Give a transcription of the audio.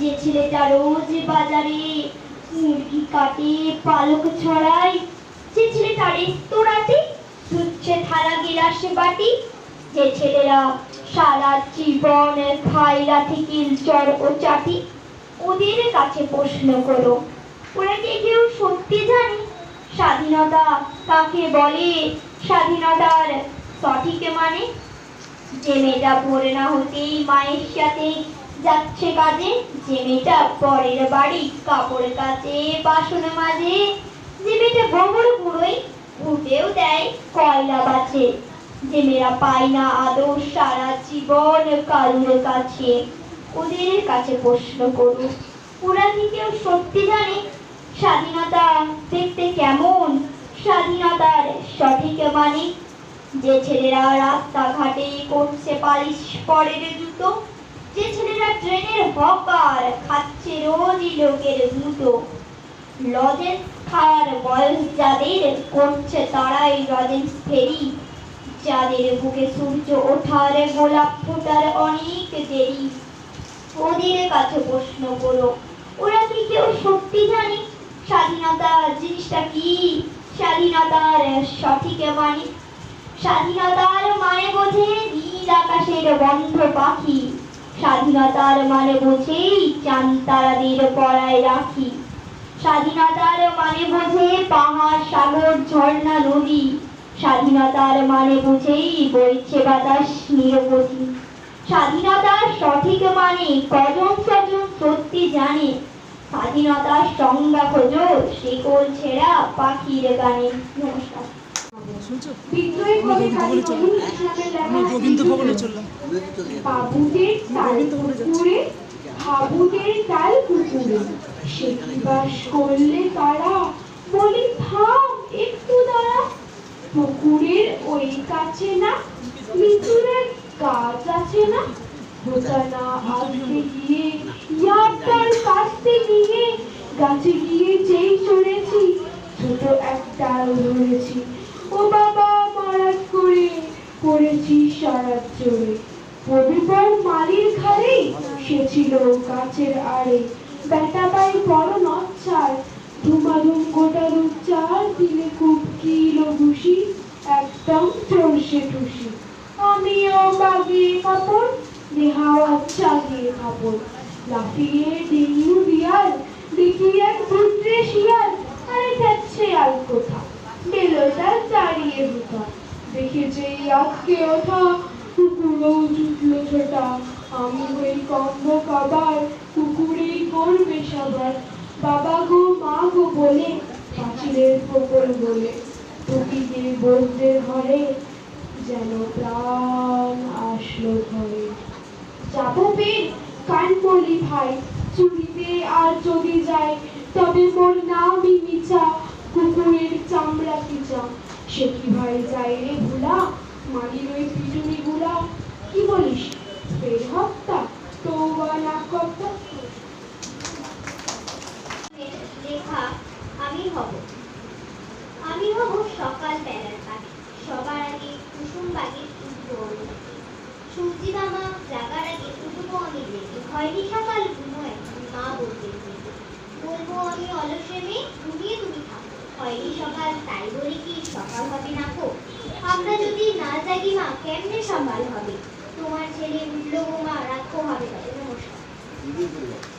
যে ছেলেটা রোজ বাজারে মুরগি কাটে, পালক ছড়ায়, যে ছেলেটা রেস্তোরাঁতে ধুচ্ছে থালা, গিলাসে বাটি, যে ছেলেরা সারা জীবন খায় লাথি কিলচর ও চাটি ওদের কাছে প্রশ্ন করো। ওরা কি কেউ সত্যি জানে? স্বাধীনতা কাকে বলে? স্বাধীনতার সঠিক মানে? যে মেয়েটা ভোরে না হতেই মায়ের সাথে যাচ্ছে কাজে, যে মেয়েটা পরের বাড়ি, কাপড় কাচে, বাসন মাঝে যে মেয়েটা গোবর গুঁড়োই ঘুটেও দেয়, কয়লা বাছে যে মেয়েরা পায় না আদর, সারা জীবন কারুর কাছে, ওদের কাছে প্রশ্ন করু ওরা কি কেউ সত্যি জানে? স্বাধীনতা দেখতে কেমন? স্বাধীনতার সঠিক মানে? যে ছেলেরা রাস্তাঘাটে করছে পালিশ পরের জুতো যে ছেলেরা ট্রেনের হকার খাচ্ছে রোজই লোকের মুতো লজেন্স খাওয়ার বয়স যাদের করছে তারাই লজেন্স ফেরি। যাদের বুকে সূর্য ওঠার গোলাপ ফোটার অনেক দেরি। ওদের কাছে প্রশ্ন করো, ওরা কি কেউ সত্যি জানে? স্বাধীনতা জিনিসটা কি? স্বাধীনতার সঠিক মানে? স্বাধীনতার মানে বোঝে নীল আকাশের বন্ধ পাখি। স্বাধীনতার মানে বোঝেই চান তারাদের পড়ায় রাখি। স্বাধীনতার মানে বোঝে পাহাড়, সাগর, ঝর্ণা, নদী। স্বাধীনতার মানে বুঝেই বইছে বাতাস, নিরবধি। স্বাধীনতার সঠিক মানে কজন কজন সত্যি জানে। স্বাধীনতার সংজ্ঞা খোঁজো শিকল ছেঁড়া পাখির গানে নমস্কার। শুনছো? কাজী নজরুল আমরা গোবিন্দ ভবনে চললাম। গোবিন্দ বলে যাচ্ছে। পুকুরে তাল পুকুরে। সে কি বাস করলে তারা? বলি থাম একটু দাঁড়া। পুকুরের ওই কাছে না লিচুরের গাছ আছে না? হোতানা আসতে গিয়ে ইয়ারটার কাছতে গিয়ে গাছে গিয়ে যেই চড়েছি ছোট একটা ধরেছি বাবা মারাত করে ঘাড়ে সে ছিল গাছের আড়ে। বেটা পাই বড় নচ্ছার, ধুমাধুম গোটা চার দিলে খুব কিলো ঘুষি, একদম কাপড় লাফিয়ে ডিঙু দিয়াল দেখি এক ভুত্রে শিয়াল, আরে যাচ্ছে আর কোথা বেলোটা দাঁড়িয়ে বোকা দেখে যেই আজকে ওঠা কুকুরও জুটলো ছোটা। আমি হই কম্ব কাবার কুকুরেই করবে সবার বাবা গো, মা গো বলে, পাঁচিলের প্রকল বলে টুকিতে বলতে ঘরে যেন প্রাণ আসলো ঘরে। যাব বের কান বলি ভাই চুরিতে আর যদি যায়, তবে মোর নামই মিছা। কুকুরের চামড়া পিচা সে কি ভাই যায় রে ভুলা? মারির ওই পিটুনি গুলা কি বলিস? বের হত্যা তো না কর্তা লেখা, আমি হব। আমি হব সকাল বেলার পাখি। সবার আগে কুসুম আমি সূর্যি মামা জাগার আগে উঠবো আমি লেগে হয়নি সকাল ঘুমোয় মা বলতে বলব আমি অলসে মেয়ে ঘুমিয়ে তুমি হয়নি সকাল তাই বলে কি সকাল হবে না গো আমরা যদি না জাগি, মা, কেমনে সকাল হবে? তোমার ছেলে উঠল মা রাখো হবে তবে নমস্কার